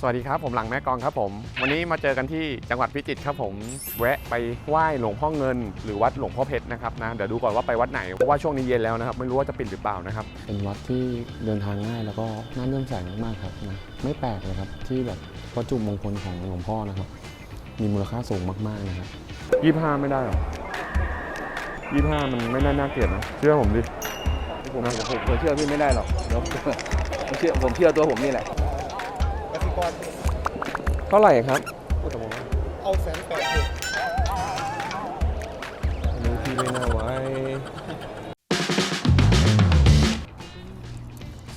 สวัสดีครับ ผมหลังแม่กลองครับผม วันนี้มาเจอกันที่จังหวัดพิจิตรครับผม แวะไปไหว้หลวงพ่อเงิน หรือวัดหลวงพ่อเพชรนะครับนะเดี๋ยวดูก่อนว่าไปวัดไหนเพราะว่าช่วงนี้เย็นแล้วนะครับ ไม่รู้ว่าจะปิดหรือเปล่านะครับ เป็นวัดที่เดินทางง่ายแล้วก็น่าเลื่อมใสมากๆครับนะไม่แปลกเลยครับที่แบบวัตถุมงคลของหลวงพ่อนะครับ มีมูลค่าสูงมากๆนะครับยี่ห้าไม่ได้หรอยี่ห้ามันไม่น่าน่าเกลียดนะเชื่อผมดิผมผมผมผมเชื่อพี่ไม่ได้หรอกเดี๋ยวผมเชื่อผมเชื่อตัวผมนี่แหละ กสิกรเท่าไหร่ครับเอาแสนแปดเถอะอันนี้พี่ไม่น่าไว้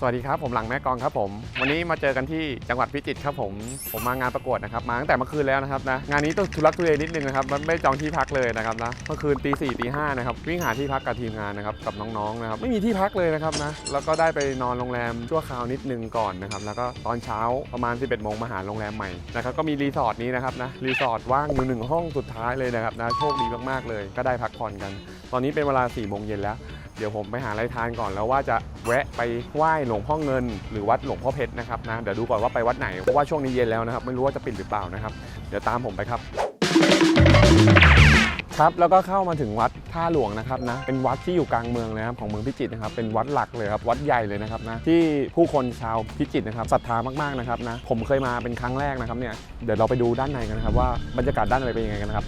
สวัสดีครับ ผมหลังแม่กองครับผม วันนี้มาเจอกันที่จังหวัดพิจิตรครับผม ผมมางานประกวดนะครับ มาตั้งแต่เมื่อคืนแล้วนะครับนะ งานนี้ต้องทุลักทุเลนิดนึงนะครับ มันไม่จองที่พักเลยนะครับนะ เมื่อคืนตีสี่ตีห้านะครับ วิ่งหาที่พักกับทีมงานนะครับ กับน้องๆนะครับ ไม่มีที่พักเลยนะครับนะ แล้วก็ได้ไปนอนโรงแรมชั่วคราวนิดนึงก่อนนะครับ แล้วก็ตอนเช้าประมาณ 11โมงมาหาโรงแรมใหม่นะครับ ก็มีรีสอร์ทนี้นะครับนะ รีสอร์ทว่างอยู่หนึ่งห้องสุดท้ายเลยนะครับนะ โชคดีมากๆเลย ก็ได้พักผ่อนกัน ตอนนี้เป็นเวลา4โมงเย็นแล้ว ดี๋ยวผมไปหาอะไรทานก่อนแล้วว่าจะแวะไปไหว้หลวงพ่อเงิน หรือวัดหลวงพ่อเพชรนะครับนะเดี๋ยวดูก่อนว่าไปวัดไหนเพราะว่าช่วงนี้เย็นแล้วนะครับไม่รู้ว่าจะปิดหรือเปล่านะครับ เดี๋ยวตามผมไปครับ ครับแล้วก็เข้ามาถึงวัดท่าหลวงนะครับนะเป็นวัดที่อยู่กลางเมืองเลยครับของเมืองพิจิตรนะครับเป็นวัดหลักเลยครับวัดใหญ่เลยนะครับนะที่ผู้คนชาวพิจิตรนะครับศรัทธามากๆนะครับนะผมเคยมาเป็นครั้งแรกนะครับเนี่ยเดี๋ยวเราไปดูด้านในกันนะครับว่าบรรยากาศด้านในเป็นยังไงกันนะครับ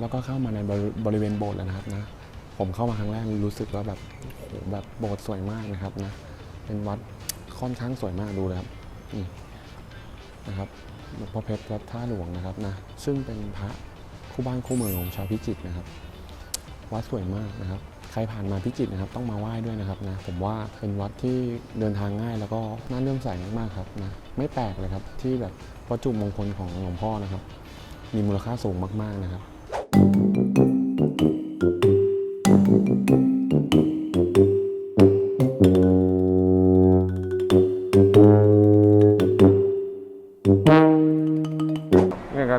แล้วก็เข้ามาในบริบริเวณโบสถ์แล้วนะครับนะผมเข้ามาครั้งแรกรู้สึกว่าแบบโหแบบโบสถ์สวยมากนะครับนะเป็นวัดค่อนข้างสวยมากดูเลยครับนี่นะครับหลวงพ่อเพชรวัดท่าหลวงนะครับนะซึ่งเป็นพระคู่บ้านคู่เมืองของชาวพิจิตรนะครับ วัดสวยมากนะครับ ใครผ่านมาพิจิตรนะครับ ต้องมาไหว้ด้วยนะครับนะผมว่าเป็นวัดที่เดินทางง่ายแล้วก็น่าเลื่อมใสมากๆครับนะไม่แปลกเลยครับที่แบบวัตถุมงคลของหลวงพ่อนะครับ มีมูลค่าสูงมากๆนะครับ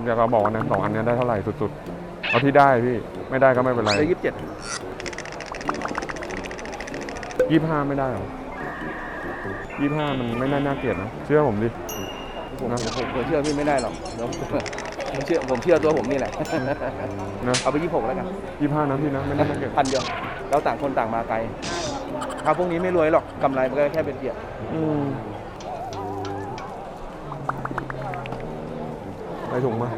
ครับเดี๋ยวเราบอกนะสองอันเนี้ยได้เท่าไหร่สุดๆ เอาที่ได้พี่ ไม่ได้ก็ไม่เป็นไรได้ยี่สิบเจ็ดยี่ห้าไม่ได้หรอยี่ห้ามันไม่น่าน่าเกลียดนะ เชื่อผมดิ ผมนะ ผมผมเชื่อพี่ไม่ได้หรอกเดี๋ยวผมเชื่อผมเชื่อตัวผมนี่แหละ นะเอาไปยี่สิบหกแล้วกันยี่ห้านะพี่นะไม่น่าน่าเกลียดพันเดียวเราต่างคนต่างมาไกลถ้าพวกนี้ไม่รวยหรอกกำไรมันก็แค่เป็นเกียรติอืม ไปถุงมา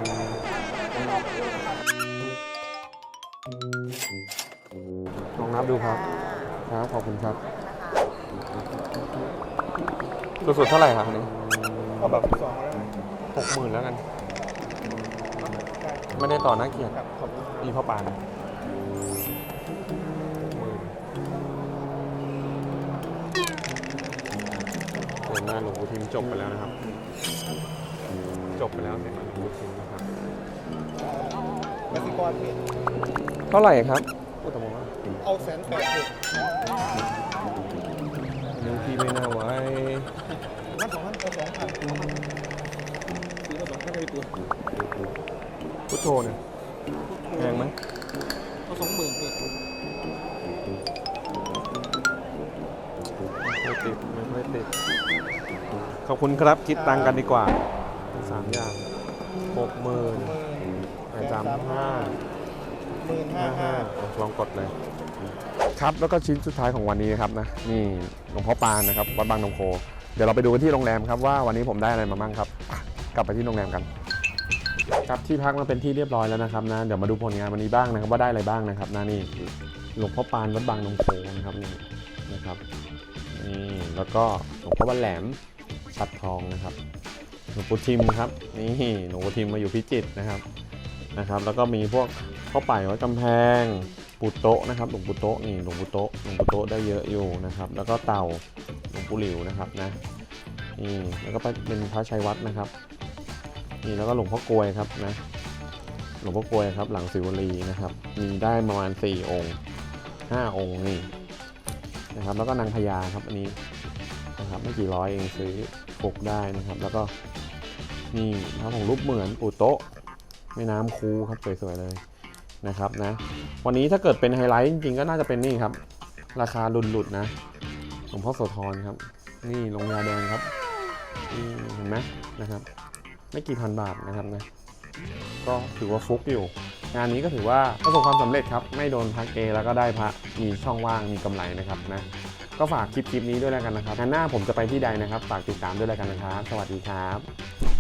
ลองนับดูครับ ครับขอบคุณครับสุดๆเท่าไหร่ครับอันนี้เอาแบบสองแล้วหกหมื่นแล้วกัน ไม่ได้ต่อหน้าเกียรติครับขอบคุณมีพ่อปานเสียงหน้าหลวงปู่ทิมจบไปแล้วนะครับ จบไปแล้วเสียงหน้าหลวงปู่ทิมนะครับกสิกรพี่เท่าไหร่ครับพูดตรงๆว่าเอาแสนแปดเถอะอันนี้พี่ไม่น่าไว้พันสองพันเอาสองพันซื้อมาสองพันเลยตัวพุทโธเนี่ยแพงไหมเอาสองหมื่นพี่ไม่ติดไม่ค่อยติดขอบคุณครับคิดตังค์กันดีกว่าสามอย่าง หกหมื่นหมื่นแปดสามห้าหมื่นห้าห้าห้าห้าลองกดเลย ครับแล้วก็ชิ้นสุดท้ายของวันนี้นะครับนะนี่หลวงพ่อปานนะครับวัดบางนงโค เดี๋ยวเราไปดูกันที่โรงแรมครับว่าวันนี้ผมได้อะไรมาบ้างครับอะกลับไปที่โรงแรมกันครับที่พักมาเป็นที่เรียบร้อยแล้วนะครับนะเดี๋ยวมาดูผลงานวันนี้บ้างนะครับว่าได้อะไรบ้างนะครับนะนี่หลวงพ่อปานวัดบางนงโคนะครับนี่นะครับนี่แล้วก็หลวงพ่อบ้านแหลมชัดทองนะครับ หลวงปู่ทิมครับนี่หลวงปู่ทิมมาอยู่พิจิตรนะครับนะครับ แล้วก็มีพวกข้าวป่ายวัดกำแพงปู่โต๊ะนะครับหลวงปู่โต๊ะนี่หลวงปู่โต๊ะหลวงปู่โต๊ะได้เยอะอยู่นะครับ แล้วก็เต่าหลวงปู่หลิวนะครับนะนี่แล้วก็เป็นพระชัยวัดนะครับนี่แล้วก็หลวงพ่อกลวยครับนะหลวงพ่อกลวยครับหลังศิวลีนะครับ มีได้ประมาณ4องค์5องค์นี่นะครับแล้วก็นางพญาครับอันนี้นะครับไม่กี่ร้อยเองซื้อปลูกได้นะครับ แล้วก็ นี่พระของรูปเหมือนปูโตะแม่น้ำคูครับสวยๆเลยนะครับนะ วันนี้ถ้าเกิดเป็นไฮไลท์จริงๆก็น่าจะเป็นนี่ครับ ราคาหลุดๆนะหลวงพ่อโสธรครับ นี่ลงยาแดงครับเห็นไหมนะครับ ไม่กี่พันบาทนะครับนะก็ถือว่าฟุกอยู่ งานนี้ก็ถือว่าประสบความสำเร็จครับ ไม่โดนพักเอแล้วก็ได้พระมีช่องว่างมีกำไรนะครับนะก็ฝากคลิปคลิปนี้ด้วยแล้วกันนะครับงานหน้าผมจะไปที่ใดนะครับ ฝากติดตามด้วยแล้วกันนะครับ สวัสดีครับ